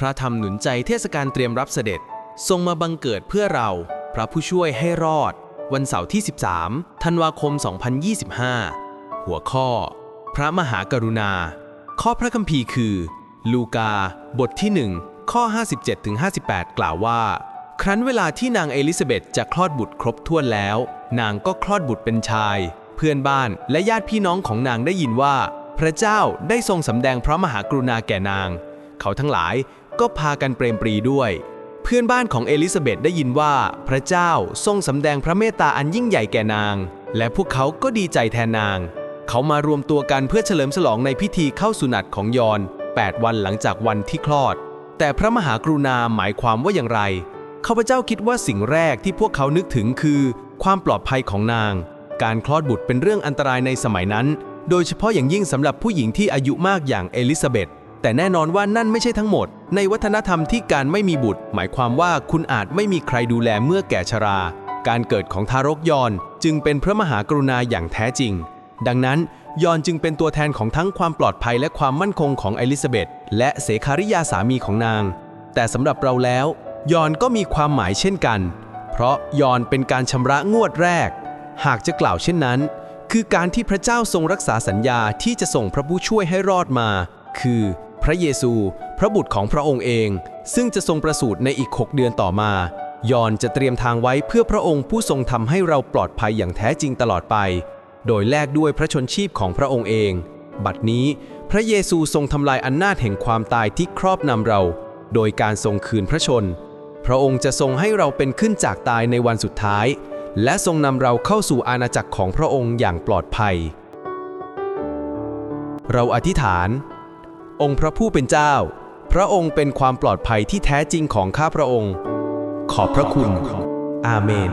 พระธรรมหนุนใจเทศกาลเตรียมรับเสด็จ ทรงมาบังเกิดเพื่อเรา พระผู้ช่วยให้รอด วันเสาร์ที่ 13 ธันวาคม 2025 หัวข้อ พระมหากรุณา ข้อพระคัมภีร์คือ ลูกา บทที่ 1 ข้อ 57-58 กล่าวว่า ครั้นเวลาที่นางเอลิซาเบธจะคลอดบุตรครบถ้วนแล้ว นางก็คลอดบุตรเป็นชาย เพื่อนบ้านและญาติพี่น้องของนางได้ยินว่า พระเจ้าได้ทรงสำแดงพระมหากรุณาแก่นาง เขาทั้งหลาย ก็พากันเปรมปรีด้วย เพื่อนบ้านของเอลิซาเบธได้ยินว่าพระเจ้าทรงสำแดงพระเมตตาอันยิ่งใหญ่แก่นาง และพวกเขาก็ดีใจแทนนาง เขามารวมตัวกันเพื่อเฉลิมฉลองในพิธีเข้าสุนัตของยอน 8 วันหลังจากวันที่คลอด แต่พระมหากรุณาหมายความว่าอย่างไรข้าพเจ้าคิดว่าสิ่งแรกที่พวกเขานึกถึงคือ ความปลอดภัยของนาง การคลอดบุตรเป็นเรื่องอันตรายในสมัยนั้น โดยเฉพาะอย่างยิ่งสำหรับผู้หญิงที่อายุมากอย่างเอลิซาเบธแต่แน่นอนว่านั่นไม่ใช่ทั้งหมด ในวัฒนธรรมที่การไม่มีบุตร หมายความว่าคุณอาจไม่มีใครดูแลเมื่อแก่ชรา การเกิดของทารกยอนจึงเป็นพระมหากรุณาอย่างแท้จริง ดังนั้นยอนจึงเป็นตัวแทนของทั้งความปลอดภัยและความมั่นคงของอลิซาเบธและเสคาริยาสามีของนาง แต่สำหรับเราแล้ว ยอนก็มีความหมายเช่นกัน เพราะยอนเป็นการชำระงวดแรก หากจะกล่าวเช่นนั้น คือการที่พระเจ้าทรงรักษาสัญญาที่จะส่งพระผู้ช่วยให้รอดมา คือ พระเยซู พระบุตรของพระองค์เอง ซึ่งจะทรงประสูติในอีก 6 เดือนต่อมา ยอนจะเตรียมทางไว้เพื่อพระองค์ผู้ทรงทำให้เราปลอดภัยอย่างแท้จริงตลอดไป โดยแลกด้วยพระชนชีพของพระองค์เอง บัดนี้พระเยซูทรงทำลายอำนาจแห่งความตายที่ครอบนำเรา โดยการทรงคืนพระชน พระองค์จะทรงให้เราเป็นขึ้นจากตายในวันสุดท้าย และทรงนำเราเข้าสู่อาณาจักรของพระองค์อย่างปลอดภัย เราอธิษฐาน องค์พระผู้เป็นเจ้า พระองค์เป็นความปลอดภัยที่แท้จริงของข้าพระองค์ ขอบพระคุณ อาเมน